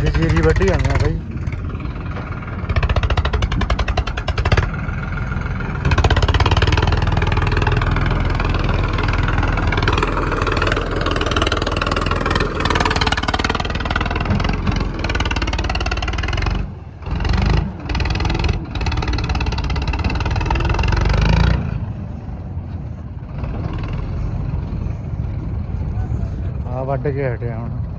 ਅੱਜ ਜੀਰੀ ਵੱਢੀ ਜਾਂਦੇ ਆ ਬਾਈ। ਵੱਢ ਕੇ ਹਟਿਆ ਹੁਣ।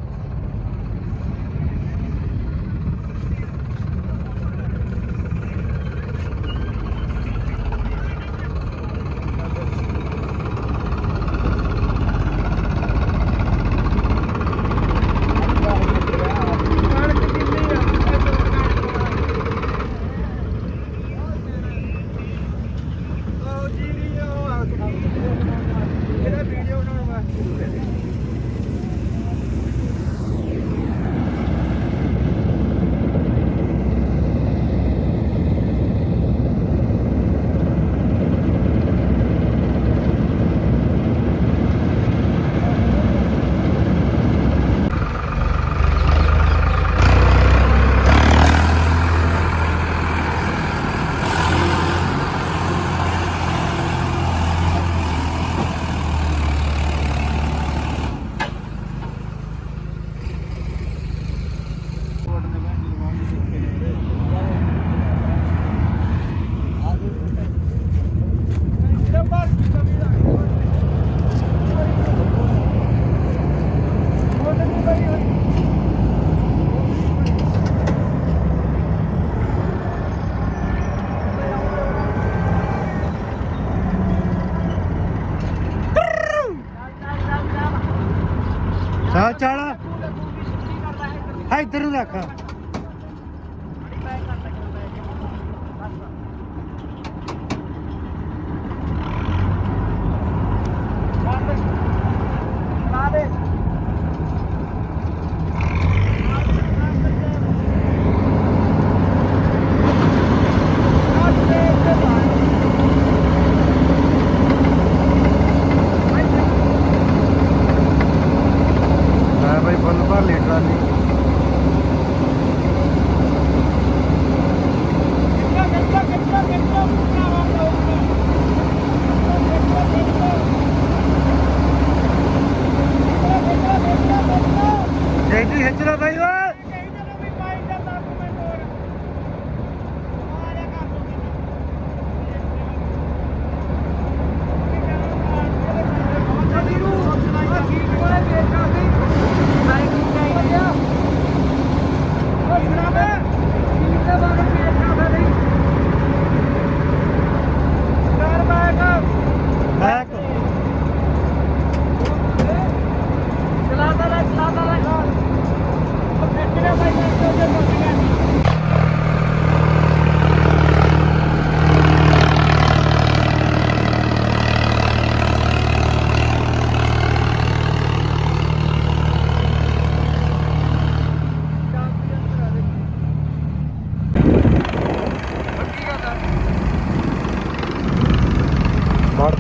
ਵਾਸਤੇ ਚੱਲ। ਇੱਧਰ ਨੂੰ ਰੱਖ ਮੈਂ ਬਾਈ ਫੁੱਲ ਭਰ ਲਈ ਟਰਾਲੀ ਜੈਦੀ ਖਿੱਚ ਲੋ ਬਾਈ ਓਏ ਬੈਕ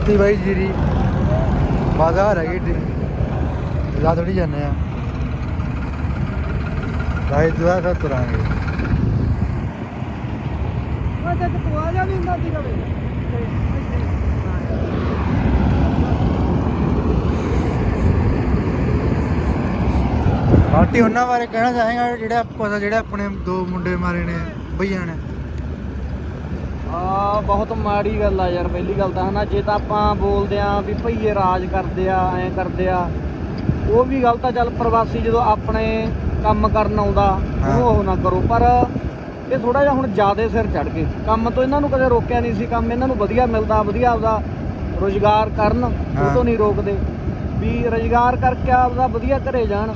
ਵੜਤੀ ਬਾਈ ਜੀਰੀ ਬਾਜ਼ਾਰ ਹੈਗੀ ਢੀ ਲਾ ਥੋੜੀ ਜਾਂਦੇ ਆ। ਬਾਈ ਦੁਆ ਫਿਰ ਤੁਰਾਂਗੇ। ਬਾਟੀ ਉਹਨਾਂ ਬਾਰੇ ਕਹਿਣਾ ਚਾਹਾਂਗਾ ਜਿਹੜੇ ਆਪਾਂ ਜਿਹੜੇ ਆਪਣੇ ਦੋ ਮੁੰਡੇ ਮਾਰੇ ਨੇ ਭਈਆਂ ਨੇ। ਆ ਬਹੁਤ ਮਾੜੀ ਗੱਲ ਆ ਯਾਰ ਪਹਿਲੀ ਗੱਲ ਤਾਂ ਹਨਾ ਜੇ ਤਾਂ ਆਪਾਂ ਬੋਲਦੇ ਆ ਵੀ ਭਈਏ ਰਾਜ ਕਰਦੇ ਆ ਐਂ ਕਰਦੇ ਆ ਉਹ ਵੀ ਗਲਤ ਆ ਚੱਲ ਪ੍ਰਵਾਸੀ ਜਦੋਂ ਆਪਣੇ ਕੰਮ ਕਰਨ ਆਉਂਦਾ ਉਹਨੂੰ ਉਹ ਨਾ ਕਰੋ ਪਰ ਇਹ ਥੋੜਾ ਜਿਹਾ ਹੁਣ ਜ਼ਿਆਦੇ ਸਿਰ ਚੜ ਗਏ ਕੰਮ ਤੋਂ ਇਹਨਾਂ ਨੂੰ ਕਦੇ ਰੋਕਿਆ ਨਹੀਂ ਸੀ ਕੰਮ ਇਹਨਾਂ ਨੂੰ ਵਧੀਆ ਮਿਲਦਾ ਵਧੀਆ ਆਪਦਾ ਰੋਜ਼ਗਾਰ ਕਰਨ ਉਹ। ਤੋਂ ਨਹੀਂ ਰੋਕਦੇ ਵੀ ਰੋਜ਼ਗਾਰ ਕਰਕੇ ਆਪਦਾ ਵਧੀਆ ਘਰੇ ਜਾਣ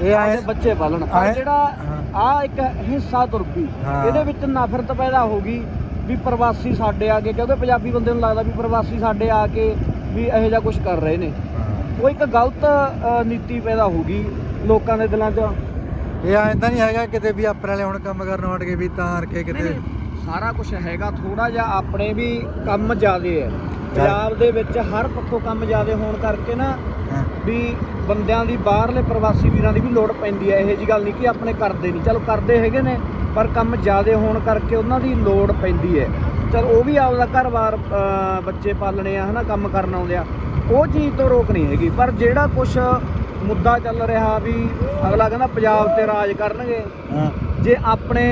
ਇਹ ਆਏ ਬੱਚੇ ਪਾਲਣ ਪਰ ਜਿਹੜਾ। ਆ ਇੱਕ ਹਿੱਸਾ ਤੁਰ ਪਈ ਹਾਂ। ਇਹਦੇ ਵਿੱਚ ਨਫ਼ਰਤ ਪੈਦਾ ਹੋ ਗਈ ਵੀ ਪ੍ਰਵਾਸੀ ਸਾਡੇ ਆ ਕੇ ਕਿਉਂਕਿ ਪੰਜਾਬੀ ਬੰਦੇ ਨੂੰ ਲੱਗਦਾ ਵੀ ਪ੍ਰਵਾਸੀ ਸਾਡੇ ਆ ਕੇ ਵੀ ਇਹੋ ਜਿਹਾ ਕੁਝ ਕਰ ਰਹੇ ਨੇ। ਉਹ ਇੱਕ ਗਲਤ ਨੀਤੀ ਪੈਦਾ ਹੋ ਗਈ ਲੋਕਾਂ ਦੇ ਦਿਲਾਂ 'ਚ। ਇਹ ਐਂ ਤਾਂ ਨਹੀਂ ਹੈਗਾ ਕਿਤੇ ਵੀ ਆਪਣੇ ਵਾਲੇ ਹੁਣ ਕੰਮ ਕਰਨ ਹਟ ਗਏ ਵੀ ਤਾਂ ਕਰਕੇ ਕਿਤੇ ਸਾਰਾ ਕੁਝ ਹੈਗਾ ਥੋੜਾ ਜਿਹਾ ਆਪਣੇ ਵੀ ਕੰਮ ਜ਼ਿਆਦੇ ਹੈ। ਪੰਜਾਬ ਦੇ ਵਿੱਚ ਹਰ ਪੱਖੋਂ ਕੰਮ ਜ਼ਿਆਦੇ ਹੋਣ ਕਰਕੇ ਨਾ। ਵੀ ਬੰਦਿਆਂ ਦੀ ਬਾਹਰਲੇ ਪ੍ਰਵਾਸੀ ਵੀਰਾਂ ਦੀ ਵੀ ਲੋੜ ਪੈਂਦੀ ਹੈ। ਇਹੋ ਜੀ ਗੱਲ ਨਹੀਂ ਕਿ ਆਪਣੇ ਕਰਦੇ ਨਹੀਂ। ਚਲੋ ਕਰਦੇ ਹੈਗੇ ਨੇ ਪਰ ਕੰਮ ਜ਼ਿਆਦੇ ਹੋਣ ਕਰਕੇ ਉਹਨਾਂ ਦੀ ਲੋੜ ਪੈਂਦੀ ਹੈ। ਚਲ ਉਹ ਵੀ ਆਪਦਾ ਘਰ-ਬਾਰ ਬੱਚੇ ਪਾਲਣੇ ਆ ਹਨਾ ਕੰਮ ਕਰਨ ਆਉਂਦੇ ਆ। ਉਹ ਚੀਜ਼ ਤੋਂ ਰੋਕ ਨਹੀਂ ਹੈਗੀ। ਪਰ ਜਿਹੜਾ ਕੁਝ ਮੁੱਦਾ ਚੱਲ ਰਿਹਾ ਵੀ ਅਗਲਾ ਕਹਿੰਦਾ ਪੰਜਾਬ ਤੇ ਰਾਜ ਕਰਨਗੇ ਜੇ ਆਪਣੇ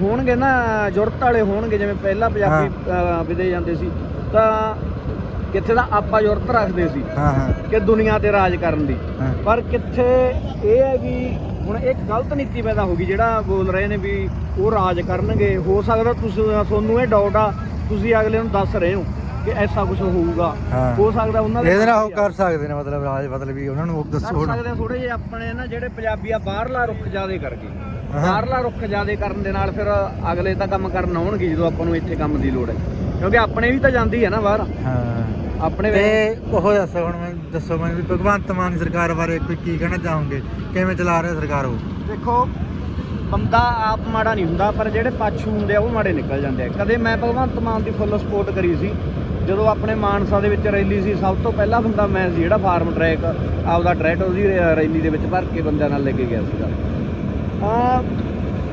ਹੋਣਗੇ ਨਾ ਜੁਰਤ ਵਾਲੇ ਹੋਣਗੇ ਜਿਵੇਂ ਪਹਿਲਾਂ ਪੰਜਾਬੀ ਵਿਦੇ ਜਾਂਦੇ ਸੀ ਤਾਂ ਕਿੱਥੇ ਦਾ ਆਪਾਂ ਜੁਰਤ ਰੱਖਦੇ ਸੀ ਹਾਂ ਹਾਂ। ਕਿ ਦੁਨੀਆ ਤੇ ਰਾਜ ਕਰਨ ਦੀ। ਹਾਂ। ਪਰ ਕਿੱਥੇ ਇਹ ਹੈ ਕਿ ਹੁਣ ਇੱਕ ਗਲਤ ਨੀਤੀ ਪੈਦਾ ਹੋ ਗਈ ਜਿਹੜਾ ਬੋਲ ਰਹੇ ਨੇ ਵੀ ਉਹ ਰਾਜ ਕਰਨਗੇ। ਹੋ ਸਕਦਾ ਤੁਸੀਂ ਤੁਹਾਨੂੰ ਇਹ ਡਾਊਟ ਆ ਤੁਸੀਂ ਅਗਲੇ ਨੂੰ ਦੱਸ ਰਹੇ ਹੋ ਕਿ ਐਸਾ ਕੁਝ ਹੋਊਗਾ। ਹਾਂ। ਹੋ ਸਕਦਾ ਉਹਨਾਂ ਦੇ ਇਹਦੇ ਨਾਲ ਉਹ ਕਰ ਸਕਦੇ ਨੇ ਮਤਲਬ ਰਾਜ ਮਤਲਬ ਵੀ ਉਹਨਾਂ ਨੂੰ ਉਹ ਦੱਸੋ ਹੁਣ। ਸਕਦੇ ਥੋੜੇ ਜਿਹੇ ਆਪਣੇ ਨਾ ਜਿਹੜੇ ਪੰਜਾਬੀ ਆ ਬਾਹਰਲਾ ਰੁੱਖ ਜ਼ਿਆਦੇ ਕਰ ਗਏ। ਹਾਂ। ਬਾਹਰਲਾ ਰੁੱਖ ਜ਼ਿਆਦੇ ਕਰਨ ਦੇ ਨਾਲ ਫਿਰ ਅਗਲੇ ਤਾਂ ਕੰਮ ਕਰਨ ਆਉਣਗੇ ਜਦੋਂ ਆਪਾਂ ਨੂੰ ਇੱਥੇ ਕੰਮ ਦੀ ਲੋੜ ਹੈ। ਕਿਉਂਕਿ ਆਪਣੇ ਵੀ ਤਾਂ ਜਾਂਦੀ ਹੈ ਨਾ ਬਾਹਰ। ਹਾਂ। ਆਪਣੇ ਤੇ ਉਹ ਦੱਸੋ ਹੁਣ ਮੈਂ ਦੱਸੋ ਮੈਨੂੰ ਵੀ ਭਗਵੰਤ ਮਾਨ ਦੀ ਸਰਕਾਰ ਬਾਰੇ ਕੋਈ ਕੀ ਕਹਿਣਾ ਚਾਹੋਗੇ? ਕਿਵੇਂ ਚਲਾ ਰਿਹਾ ਸਰਕਾਰ ਉਹ? ਦੇਖੋ ਬੰਦਾ ਆਪ ਮਾੜਾ ਨਹੀਂ ਹੁੰਦਾ ਪਰ ਜਿਹੜੇ ਪਾਛੂ ਹੁੰਦੇ ਆ ਉਹ ਮਾੜੇ ਨਿਕਲ ਜਾਂਦੇ ਆ। ਕਦੇ ਮੈਂ ਭਗਵੰਤ ਮਾਨ ਦੀ ਫੁੱਲ ਸਪੋਰਟ ਕਰੀ ਸੀ। ਜਦੋਂ ਆਪਣੇ ਮਾਨਸਾ ਦੇ ਵਿੱਚ ਰੈਲੀ ਸੀ ਸਭ ਤੋਂ ਪਹਿਲਾ ਬੰਦਾ ਮੈਂ ਸੀ ਜਿਹੜਾ ਫਾਰਮ ਟਰੈਕ ਆਪਦਾ ਟਰੈਕਟਰ ਉਹਦੀ ਰੈਲੀ ਦੇ ਵਿੱਚ ਭਰ ਕੇ ਬੰਦਿਆਂ ਨਾਲ ਲੈ ਕੇ ਗਿਆ ਸੀਗਾ। ਆ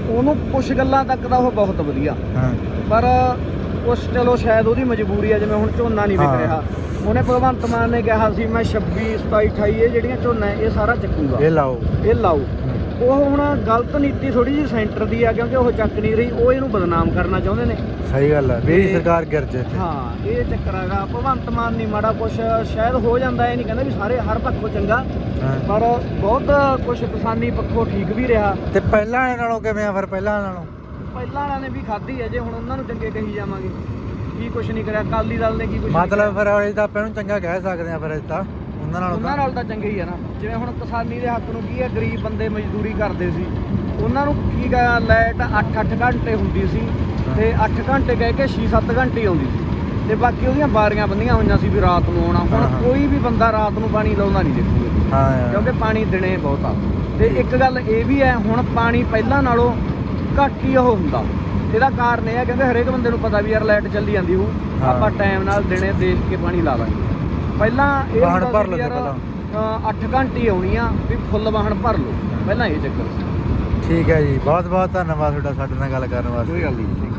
ਉਹਨੂੰ ਕੁਝ ਗੱਲਾਂ ਤੱਕ ਤਾਂ ਉਹ ਬਹੁਤ ਵਧੀਆ। ਹਾਂ। ਪਰ ਕੁਛ ਚਲੋ ਸ਼ਾਇਦ ਉਹਦੀ ਮਜਬੂਰੀ ਆ ਜਿਵੇਂ ਹੁਣ ਝੋਨਾ ਨਹੀਂ ਵਿਕ ਹਾਂ। ਰਿਹਾ। ਉਹਨੇ ਭਗਵੰਤ ਮਾਨ ਨੇ ਕਿਹਾ ਸੀ ਮੈਂ 26 27 28 ਇਹ ਜਿਹੜੀਆਂ ਝੋਨਾ ਹੈ, ਇਹ ਸਾਰਾ ਚੱਕੂਗਾ। ਇਹ ਲਾਓ। ਇਹ ਲਾਓ। ਉਹ ਹੁਣ ਗਲਤ ਨੀਤੀ ਥੋੜੀ ਜਿਹੀ ਸੈਂਟਰ ਦੀ ਆ ਕਿਉਂਕਿ ਉਹ ਚੱਕ ਨਹੀਂ ਰਹੀ ਉਹ ਇਹਨੂੰ ਬਦਨਾਮ ਕਰਨਾ ਚਾਹੁੰਦੇ ਨੇ। ਸਹੀ ਗੱਲ ਹੈ ਵੀ ਤੇ- ਸਰਕਾਰ ਗਿਰ ਜੇ ਇੱਥੇ। ਹਾਂ ਇਹ ਚੱਕਰ ਹੈਗਾ। ਭਗਵੰਤ ਮਾਨ ਨਹੀਂ ਮਾੜਾ ਕੁਛ ਸ਼ਾਇਦ ਹੋ ਜਾਂਦਾ ਇਹ ਨਹੀਂ ਕਹਿੰਦਾ ਵੀ ਸਾਰੇ ਹਰ ਪੱਖੋਂ ਚੰਗਾ। ਹਾਂ। ਪਰ ਬਹੁਤ ਕੁਛ ਕਿਸਾਨੀ ਪੱਖੋਂ ਠੀਕ ਵੀ ਰਿਹਾ। ਤੇ ਪਹਿਲਾਂ ਵਾਲੇ ਨਾਲੋਂ ਕਿਵੇਂ ਆ ਫਿਰ? ਪਹਿਲਾਂ ਵਾਲੇ ਨਾਲੋਂ? ਪਹਿਲਾਂ ਵਾਲਿਆਂ ਨੇ ਵੀ ਖਾਧੀ ਹੈ ਜੇ ਹੁਣ ਉਹਨਾਂ ਨੂੰ ਚੰਗੇ ਕਹੀ ਜਾਵਾਂਗੇ। ਕੀ ਕੁਛ ਨਹੀਂ ਕਰਿਆ ਅਕਾਲੀ ਦਲ ਨੇ ਕੀ ਕੁਛ ਮਤਲਬ ਫਿਰ ਇਹ ਤਾਂ ਆਪਾਂ ਨੂੰ ਚੰਗਾ ਕਹਿ ਸਕਦੇ ਆ ਫਿਰ ਇਹ ਤਾਂ ਉਹਨਾਂ ਨਾਲੋਂ ਉਹਨਾਂ ਤਾਂ। ਨਾਲ ਤਾਂ ਚੰਗੇ ਹੀ ਆ ਨਾ। ਜਿਵੇਂ ਹੁਣ ਕਿਸਾਨੀ ਦੇ ਹੱਕ ਨੂੰ ਕੀ ਹੈ ਗਰੀਬ ਬੰਦੇ ਮਜ਼ਦੂਰੀ ਕਰਦੇ ਸੀ। ਉਹਨਾਂ ਨੂੰ ਕੀ ਗਾ ਲਾਈਟ 8-8 ਘੰਟੇ ਹੁੰਦੀ ਸੀ ਤੇ 8 ਘੰਟੇ ਕਹਿ ਕੇ 6-7 ਘੰਟੇ ਹੀ ਆਉਂਦੀ ਸੀ। ਤੇ ਬਾਕੀ ਉਹਦੀਆਂ ਬਾਰੀਆਂ ਬੰਦੀਆਂ ਹੋਈਆਂ ਸੀ ਵੀ ਰਾਤ ਨੂੰ ਆਉਣਾ। ਹਾਂ, ਹੁਣ ਹਾਂ। ਕੋਈ ਵੀ ਬੰਦਾ ਰਾਤ ਨੂੰ ਪਾਣੀ ਲਾਉਂਦਾ ਨਹੀਂ ਦੇਖੂਗੇ ਹਾਂ। ਯਾਰ ਕਿਉਂਕਿ ਪਾਣੀ ਦਿਨੇ ਬਹੁਤ ਆ। ਤੇ ਇੱਕ ਗੱਲ ਇਹ ਵੀ ਹੈ ਹੁਣ ਪਾਣੀ ਪਹਿਲਾਂ ਨਾਲੋਂ ਘੱਟ ਹੀ ਉਹ ਹੁੰਦਾ। ਇਹਦਾ ਕਾਰਨ ਇਹ ਹੈ ਕਿਉਂਕਿ ਹਰੇਕ ਬੰਦੇ ਨੂੰ ਪਤਾ ਵੀ ਯਾਰ ਲਾਈਟ ਚੱਲੀ ਜਾਂਦੀ ਹਾਂ। ਆਪਾਂ ਟਾਈਮ ਨਾਲ ਦਿਨੇ ਦੇਖ ਕੇ ਪਾਣੀ ਲਾ ਲਾਂਗੇ। ਪਹਿਲਾਂ ਇਹ ਵਾਹਣ ਭਰ ਲੈਂਦੇ ਪਹਿਲਾਂ। ਅ, 8 ਘੰਟੇ ਆਉਣੀ ਆ ਵੀ ਫੁੱਲ ਵਾਹਣ ਭਰ ਲਓ। ਪਹਿਲਾਂ ਇਹ ਚੱਕਰ ਸੀ। ਠੀਕ ਹੈ ਜੀ। ਬਹੁਤ ਬਹੁਤ ਧੰਨਵਾਦ ਤੁਹਾਡਾ ਸਾਡੇ ਨਾਲ ਗੱਲ ਕਰਨ ਵਾਸਤੇ। ਕੋਈ ਗੱਲ ਨਹੀਂ।